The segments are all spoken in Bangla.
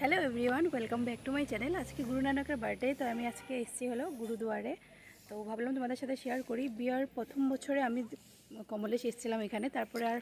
Hello everyone welcome back to my channel আজকে গুরু নানকের বার্থডে তো আমি আজকে এসেছি হলো গুরুদুয়ারে। তো ভাবলাম তোমাদের সাথে শেয়ার করি। বিয়ার প্রথম বছরে আমি কমলেশ এসেছিলাম এখানে, তারপরে আর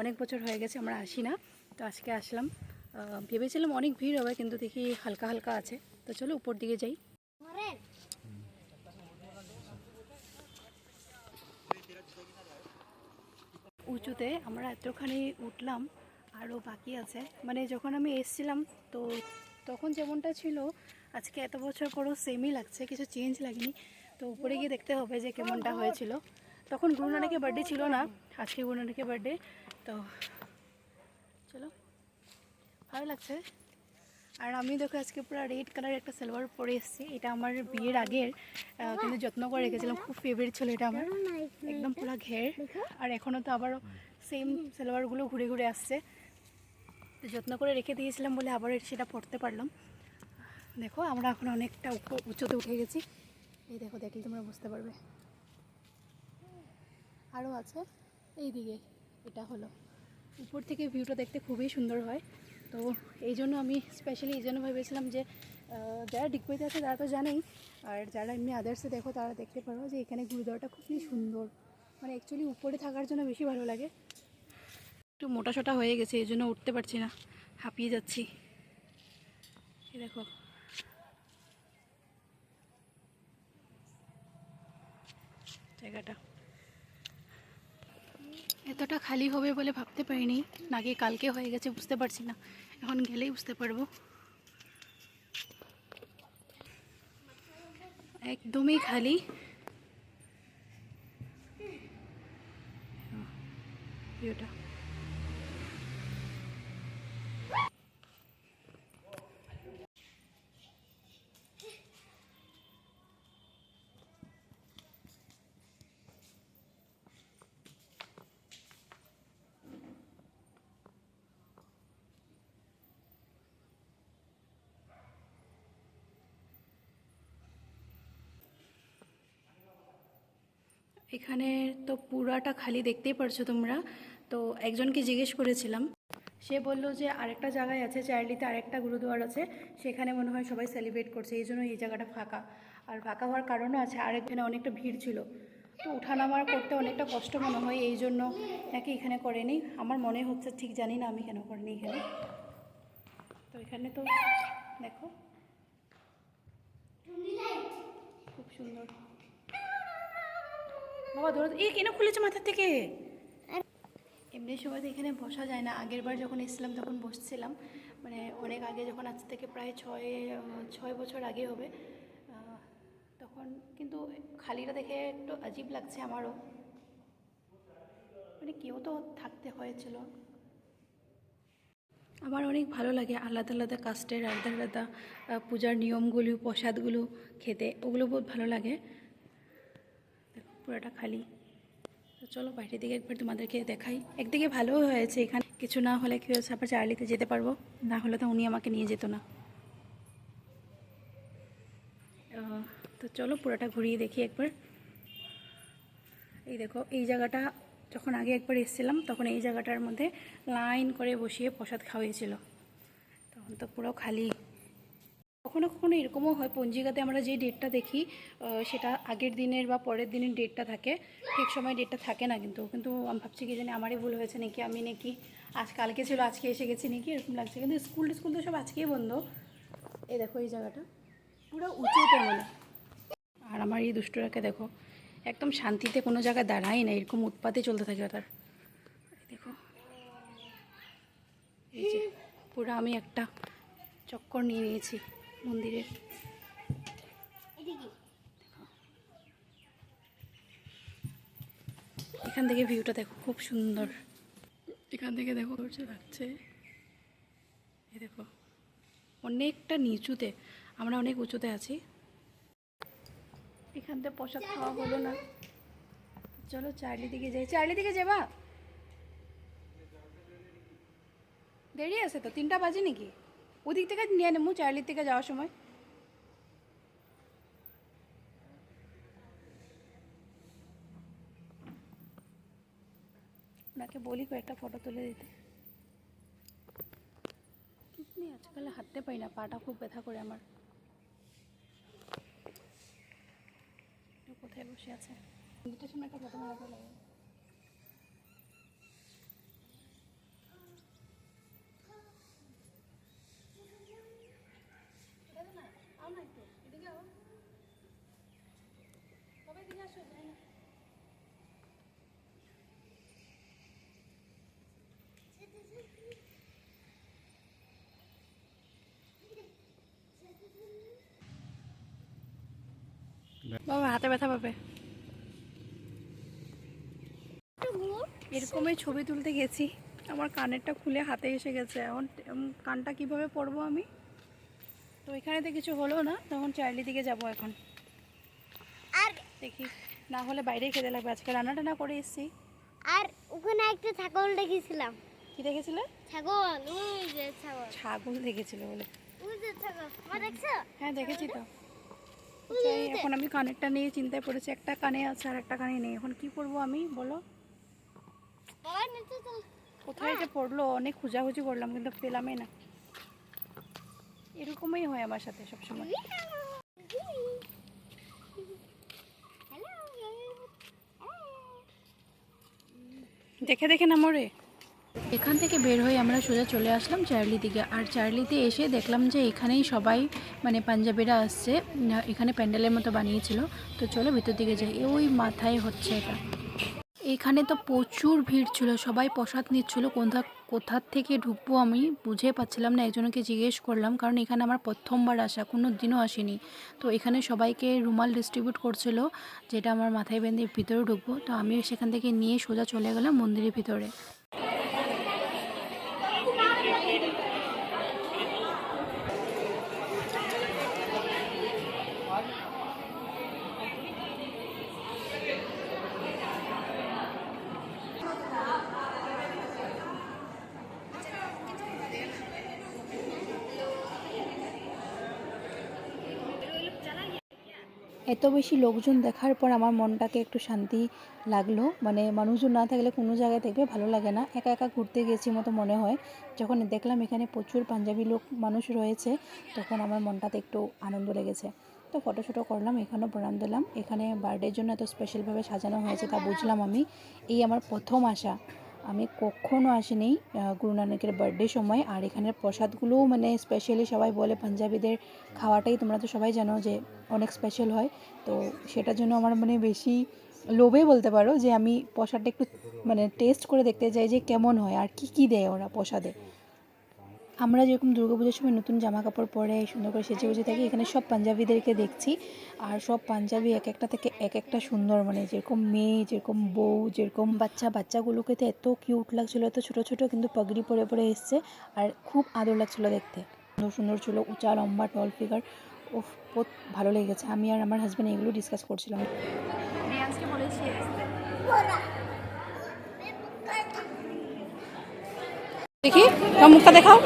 অনেক বছর হয়ে গেছে আমরা আসি না। তো আজকে আসলাম ভেবেছিলাম অনেক ভিড় হবে, কিন্তু দেখি হালকা হালকা আছে। তো চলো উপর দিকে যাই। উঁচুতে আমরা এতখানি উঠলাম আরও বাকি আছে। মানে যখন আমি এসছিলাম, তো তখন যেমনটা ছিল, আজকে এত বছর পরও সেমই লাগছে, কিছু চেঞ্জ লাগেনি। তো উপরে গিয়ে দেখতে হবে যে কেমনটা হয়েছিল। তখন গুরু নানকের বার্থডে ছিল না, আজকে গুরু নানকের বার্থডে তো চলো। ভালো লাগছে। আর আমি দেখো আজকে পুরো রেড কালার একটা সালোয়ার পরে এসেছি। এটা আমার বিয়ের আগের কিন্তু যত্ন করে রেখেছিলাম। খুব ফেভারিট ছিল এটা আমার। একদম পুরো ঘের। আর এখনও তো আবারও সেম সালোয়ারগুলো ঘুরে ঘুরে আসছে। যত্ন করে রেখে দিয়েছিলাম বলে আবার সেটা পড়তে পারলাম। দেখো, আমরা এখন অনেকটা উঁচুতে উঠে গেছি। এই দেখো, দেখলে তোমরা বুঝতে পারবে। আরও আছে। এই দিকে এটা হলো। উপর থেকে ভিউটা দেখতে খুবই সুন্দর হয়। তো এই জন্য আমি স্পেশালি এই জন্য ভেবেছিলাম যে যারা ডিগবইতে আছে তারা তো জানেই। আর যারা এমনি আদার্সে দেখো তারা দেখতে পারো যে এখানে গুরুদ্বারটা খুবই সুন্দর। মানে অ্যাকচুয়ালি উপরে থাকার জন্য বেশি ভালো লাগে। একটু মোটা সোটা হয়ে গেছে, এই জন্য উঠতে পারছি না। হাঁপিয়ে যাচ্ছি। দেখো। জায়গাটা। এতটা খালি হবে বলে ভাবতে পারিনি। নাকি কালকে হয়ে গেছে, বুঝতে পারছি না। এখন গেলেই বুঝতে পারব। একদমই খালি। এখানে তো পুরাটা খালি দেখতেই পারছ তোমরা। তো একজনকে জিজ্ঞেস করেছিলাম। সে বলল যে আরেকটা জায়গায় আছে চার্লিতে আরেকটা গুরুদুয়ার আছে। সেখানে মনে হয় সবাই সেলিব্রেট করছে, এই জন্য এই জায়গাটা ফাঁকা। আর ফাঁকা হওয়ার কারণও আছে আরেকখানে অনেকটা ভিড় ছিল। তো উঠানামার করতে অনেকটা কষ্ট মনে হয়, এই জন্য নাকি এখানে করেনি। আমার মনে হচ্ছে ঠিক জানি না আমি কেন করিনি এখানে। তো এখানে তো দেখো। খুব সুন্দর। বাবা ধরো এই কেন খুলেছে মাথার থেকে? এমনি সময় তো এখানে বসা যায় না। আগের বার যখন এসেছিলাম তখন বসছিলাম। মানে অনেক আগে যখন আজ থেকে প্রায় ছয় ছয় বছর আগে হবে তখন কিন্তু খালিটা দেখে একটু আজীব লাগছে আমারও। মানে কেউ তো থাকতে হয়েছিল। আমার অনেক ভালো লাগে আলাদা আলাদা কাস্টের আলাদা আলাদা পূজার নিয়মগুলো প্রসাদগুলো খেতে। ওগুলো বহুত ভালো লাগে। পুরোটা খালি। তো চলো বাইরের দিকে একবার তোমাদেরকে দেখাই। একদিকে ভালো হয়েছে এখানে। কিছু না হলে কি হয়েছে, আবার চার্লিতে যেতে পারব। না হলে তো উনি আমাকে নিয়ে যেত না। তো চলো পুরোটা ঘুরিয়ে দেখি একবার। এই দেখো, এই জায়গাটা, যখন আগে একবার এসেছিলাম, তখন এই জায়গাটার মধ্যে লাইন করে বসিয়ে প্রসাদ খাওয়িয়েছিল তখন তো পুরো খালি। কখনো কখনো এরকমও হয়, পঞ্জিকাতে আমরা যে ডেটটা দেখি সেটা আগের দিনের বা পরের দিনের ডেটটা থাকে। ঠিক সময় ডেটটা থাকে না কিন্তু কিন্তু আমি ভাবছি কি জানি আমারই ভুল হয়েছে নাকি, আমি নাকি আজ কালকে ছিল, আজকে এসে গেছি নাকি, এরকম লাগছে। কিন্তু স্কুল স্কুল তো সব আজকেই বন্ধ। এই দেখো এই জায়গাটা। পুরো উঁচুতে মানে। আর আমার এই দুষ্টরাকে দেখো, একদম শান্তিতে কোনো জায়গায় দাঁড়াই না, এরকম উৎপাতে চলতে থাকে তার। দেখো। এই যে, পুরো আমি একটা চক্কর নিয়ে নিয়েছি। মন্দিরের। এখান থেকে ভিউটা দেখো খুব সুন্দর। এখান থেকে দেখো লাগছে। এই দেখো অনেকটা নিচুতে আমরা অনেক উঁচুতে আছি। এখান থেকে প্রসাদ খাওয়া হলো না। চলো চার্লি দিকে যাই। চার্লি দিকে যাবা? দেরি আছে তো তিনটা বাজে নাকি? ওদিক থেকে নিয়ে নেব, চার্লির থেকে যাওয়ার সময়। ওনাকে বলি কয়েকটা ফটো তুলে দিতে। কিতনি আছে সকালে হাঁটতে পারি না, পাটা খুব ব্যথা করে আমার। কোথায় বসে আছে? মন্দিরটার সামনে একটা ফটো মারাতে লাগে। বাবা, হাতে ব্যথা পাবে। এরকমই ছবি তুলতে গেছি। আমার কানেরটা খুলে হাতে এসে গেছে। এখন কানটা কীভাবে পরবো আমি? তো এখানে তো কিছু হলো না তখন চার্লি দিকে যাব এখন। আর দেখি না হলে বাইরেই খেতে লাগবে আজকে রান্না টান্না করে এসেছি। আর ওখানে একটা ছাগল দেখেছিলাম। কি দেখেছিলে? ছাগল ওই যে ছাগল। ছাগল দেখেছিল বলে। ওই যে ছাগল মা দেখছ? হ্যাঁ দেখেছি তো। এখন আমি কানেরটা নিয়ে চিন্তায় পড়েছি একটা কানে আছে আর একটা কানে নেই। এখন কি করব আমি বলো? কোথায় যে পড়ল অনেক খোঁজাখুঁজি করলাম কিন্তু পেলামই না। এরকমই হয় আমার সাথে সবসময়। হ্যালো দেখে দেখে না মরে এখান থেকে বের হয়ে আমরা সোজা চলে আসলাম চার্লি দিকে। আর চার্লিতে এসে দেখলাম যে এখানেই সবাই মানে পাঞ্জাবিরা আসছে, এখানে প্যান্ডেলের মতো বানিয়েছিল। তো চলো ভিতর দিকে যাই। ওই মাথায় হচ্ছে এটা। এখানে তো প্রচুর ভিড় ছিল, সবাই প্রসাদ নিচ্ছিল, কোথা, কোথার থেকে ঢুকবো আমি বুঝে পাচ্ছিলাম না একজনকে জিজ্ঞেস করলাম, কারণ এখানে আমার প্রথমবার আসা কোনো দিনও আসেনি। তো এখানে সবাইকে রুমাল ডিস্ট্রিবিউট করছিল, যেটা আমার মাথায় বেঁধে ভিতরে ঢুকবো, তো আমি সেখান থেকে নিয়ে সোজা চলে গেলাম মন্দিরের ভিতরে। এত বেশি লোকজন দেখার পর আমার মনটাকে একটু শান্তি লাগল। মানে মানুষজন না থাকলে কোনো জায়গায় দেখবে ভালো লাগে না। একা একা ঘুরতে গেছি মতো মনে হয়। যখন দেখলাম এখানে প্রচুর পাঞ্জাবি লোক, মানুষ রয়েছে, তখন আমার মনটাতে একটু আনন্দ লেগেছে। তো ফটো শটো করলাম, এখানেও প্রণাম দিলাম। এখানে বার্থডের জন্য এত স্পেশালভাবে সাজানো হয়েছে তা বুঝলাম আমি। এই আমার প্রথম আসা আমি কখনো আসিনি গুরু নানকের বার্থডে সময়। আর এখানের প্রসাদগুলোও মানে স্পেশালি সবাই বলে পাঞ্জাবিদের খাওয়াটাই, তোমরা তো সবাই জানো যে অনেক স্পেশাল হয়। তো সেটার জন্য আমার মানে বেশি লোভে বলতে পারো যে আমি প্রসাদটা একটু মানে টেস্ট করে দেখতে চাই যে কেমন হয় আর কি কি দেয় ওরা প্রসাদে। আমরা যেরকম দুর্গাপুজোর সময় নতুন জামা কাপড় পরে, সুন্দর করে সেজে গুজে থাকি, এখানে সব পাঞ্জাবিদেরকে দেখছি। আর সব পাঞ্জাবি এক একটা থেকে এক একটা সুন্দর মানে যেরকম মেয়ে, যেরকম বউ, যেরকম বাচ্চা, বাচ্চাগুলোকে তো এত কিউট লাগছিল, এত ছোটো ছোটো, কিন্তু পাগড়ি পরে পরে এসছে আর খুব আদর লাগছিল দেখতে। সুন্দর সুন্দর ছিল, উঁচা, লম্বা টল ফিগার ও বহুত ভালো লেগেছে। আমি আর আমার হাজব্যান্ড এগুলো ডিসকাস করছিলাম। দেখি মুখটা দেখাও।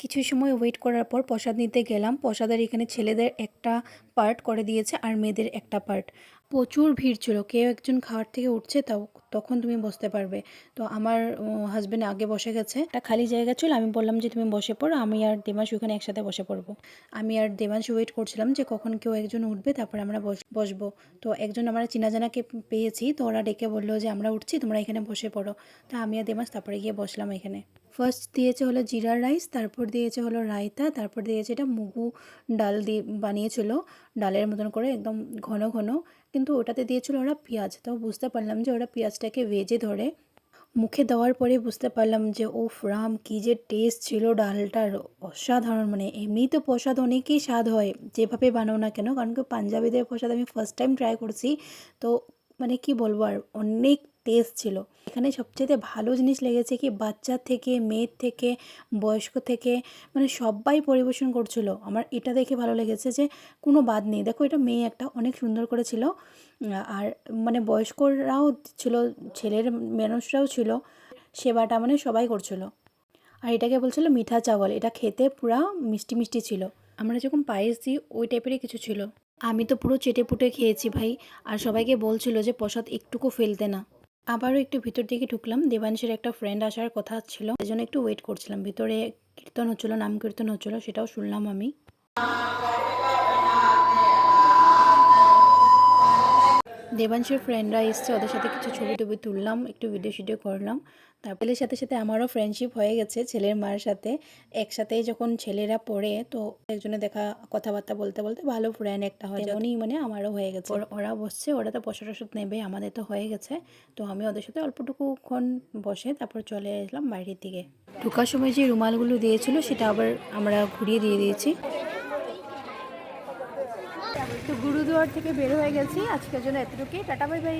কিছু সময় ওয়েট করার পর প্রসাদ নিতে গেলাম। প্রসাদের এখানে ছেলেদের একটা পার্ট করে দিয়েছে আর মেয়েদের একটা পার্ট প্রচুর ভিড় ছিল। কেউ একজন খাওয়ার থেকে উঠছে তাও তখন তুমি বসতে পারবে। তো আমার হাজব্যান্ড আগে বসে গেছে। একটা খালি জায়গা ছিল, আমি বললাম যে তুমি বসে পড়ো, আমি আর দেমাশু ওখানে একসাথে বসে পড়ব। আমি আর দেমাশু ওয়েট করছিলাম যে কখন কেউ একজন উঠবে, তারপর আমরা বস- বসবো। তো একজন আমরা চেনা জানাকে পেয়েছি, তো ওরা ডেকে বলল যে আমরা উঠছি, তোমরা এখানে বসে পড়ো। তা আমি আর দেমাস তারপরে গিয়ে বসলাম এখানে। ফার্স্ট দিয়েছে হলো জিরা রাইস তারপর দিয়েছে হলো রায়তা, তারপর দিয়েছে এটা মুগু ডাল দিয়ে বানিয়েছিল। ডালের মতন করে একদম ঘন ঘন। কিন্তু ওটাতে দিয়েছিল ওরা পেঁয়াজ। তো বুঝতে পারলাম যে ওরা পেঁয়াজটাকে ভেজে ধরে মুখে দেওয়ার পরে বুঝতে পারলাম যে ও রাম, কী যে টেস্ট ছিল ডালটার। অসাধারণ মানে এমনি তো প্রসাদ অনেকই স্বাদ হয়। যেভাবে বানাও না কেন, কারণ কি পাঞ্জাবিদের প্রসাদ আমি ফার্স্ট টাইম ট্রাই করছি। তো মানে কি বলব আর, অনেক টেস্ট ছিল। এখানে সবচেয়ে ভালো জিনিস লেগেছে কি, বাচ্চা থেকে, মেয়ের থেকে, বয়স্ক থেকে মানে সবাই পরিবেশন করছিল। আমার এটা দেখে ভালো লেগেছে যে, কোনো বাদ নেই। দেখো এটা মেয়ে একটা অনেক সুন্দর করে ছিল আর মানে বয়স্করাও ছিল, ছেলের মানুষরাও ছিল, সেবাটা মানে সবাই করছিল। আর এটাকে বলছিল মিঠা চাওয়াল। এটা খেতে পুরা মিষ্টি মিষ্টি ছিল। আমরা যখন পায়েস দিই, ওই টাইপেরই কিছু ছিল। আমি তো পুরো চেটে পুটে খেয়েছি ভাই। আর সবাইকে বলছিল যে, প্রসাদ একটুকু ফেলতে না। আবারও একটু ভিতর দিকে ঢুকলাম। দেবাংশের একটা ফ্রেন্ড আসার কথা ছিল, সেজন্য একটু ওয়েট করছিলাম। ভিতরে কীর্তন হচ্ছিল নাম কীর্তন হচ্ছিল, সেটাও শুনলাম আমি। দেবাংশের ফ্রেন্ডরা এসছে ওদের সাথে কিছু ছবি টবি তুললাম একটু ভিডিও শিডিও করলাম। তারপরে সাথে সাথে আমারও ফ্রেন্ডশিপ হয়ে গেছে ছেলের মার সাথে। একসাথেই যখন ছেলেরা পড়ে তো একজনে দেখা কথাবার্তা বলতে বলতে ভালো ফ্রেন্ড একটা হয়। তেমনই মানে আমারও হয়ে গেছে। ওরা- বসছে ওরা তো প্রসাদ টসাদ নেবে আমাদের তো হয়ে গেছে। তো আমি ওদের সাথে অল্পটুকুক্ষণ বসে তারপর চলে আসলাম বাইরের দিকে। ঢোকার সময় যে রুমালগুলো দিয়েছিল সেটা আবার আমরা ঘুরিয়ে দিয়ে দিয়েছি। তো গুরুদুয়ার থেকে বের হয়ে গেছি। আজকের জন্য এতটুকুই। Tata bye bye.